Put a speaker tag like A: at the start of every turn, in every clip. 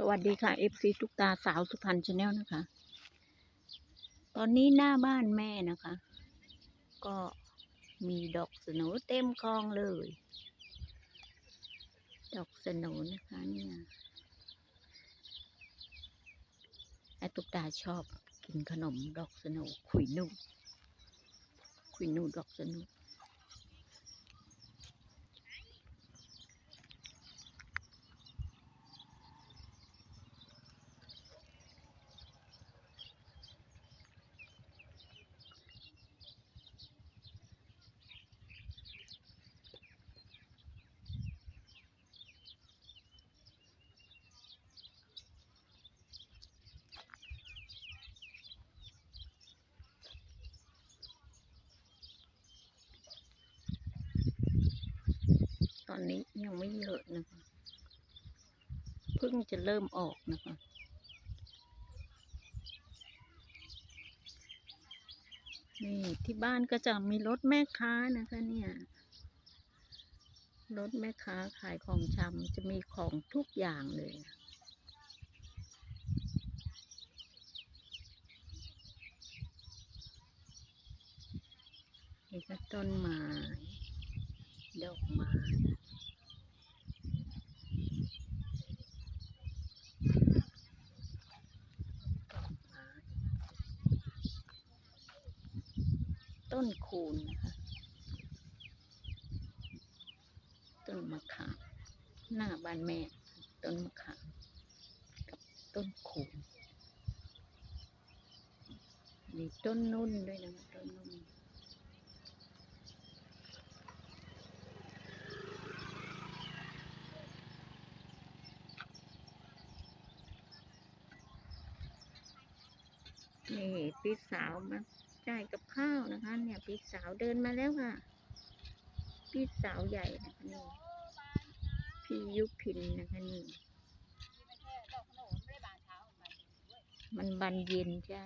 A: สวัสดีค่ะ FC ทุกตาสาวสุพรรณชาแนลนะคะ ตอนนี้หน้าบ้านแม่นะคะ ก็มีดอกสโหนเต็มคลองเลย ดอกสโหนะคะเนี่ยไอ้ตุกตาชอบกินขนมดอกสโหนขุยนูดขุยนูดดอกสโหน นี้ยังไม่เยอะนะคะเพิ่งจะเริ่มออกนะคะนี่ที่บ้านก็จะมีรถแม่ค้านะคะเนี่ยรถแม่ค้าขายของชำจะมีของทุกอย่างเลยนะนี่ก็ต้นไม้ดอกไม้ ดอกไม้ ต้นคูณนะคะต้นมะขามหน้าบ้านแม่ ต้นมะขามกับต้นคูณมีต้นนุ่นด้วยนะคะต้นนุ่นนี่พี่สาวมา จ่ายกับข้าวนะคะ เนี่ยพี่สาวเดินมาแล้วค่ะ พี่สาวใหญ่นะคะนี่พี่ยุพินนะคะนี่มันบันเย็นใช่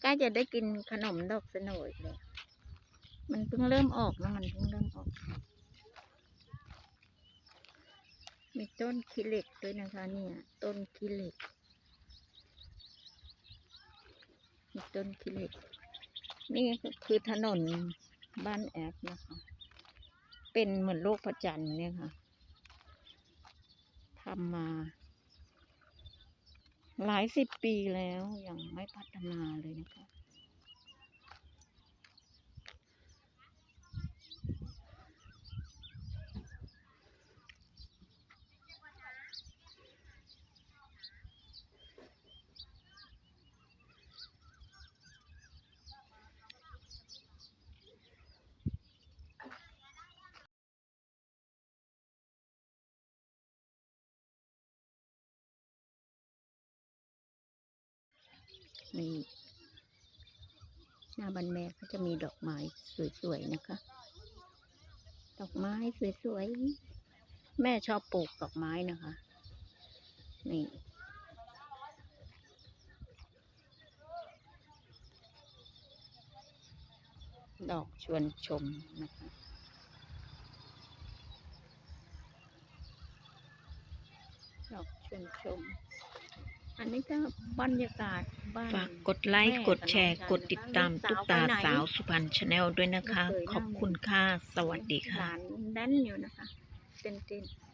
A: ใกล้จะได้กินขนมดอกสนอีกเลยมันเพิ่งเริ่มออกนะมันเพิ่งเริ่มออก มีต้นขี้เหล็กด้วยนะคะเนี่ย ต้นขี้เหล็กมีต้นขี้เหล็ก นี่คือถนนบ้านแอฟนะคะ เป็นเหมือนโลกประจันเนี่ยค่ะทำมา หลายสิบปีแล้วยังไม่พัฒนาเลยนะคะ นี่หน้าบันแม่ก็จะมีดอกไม้สวยๆนะคะ ดอกไม้สวยๆ แม่ชอบปลูกดอกไม้นะคะ นี่ดอกชวนชมนะคะดอกชวนชม อันนี้ก็บรรยากาศบ้าน
B: ฝากกดไลค์
A: แม่
B: กดแชร์
A: กับน้อง
B: กดติดตาม
A: ชาย
B: ตุ๊กตา
A: สาวไปไหน
B: สาวสุพรรณชาแนลด้วยนะคะ
A: ไม่เคยนั่ง
B: ขอบคุณค่ะ สวัสดี
A: ห
B: ค่ะ
A: ลานแดนอยู่นะคะเต้นเต้นๆ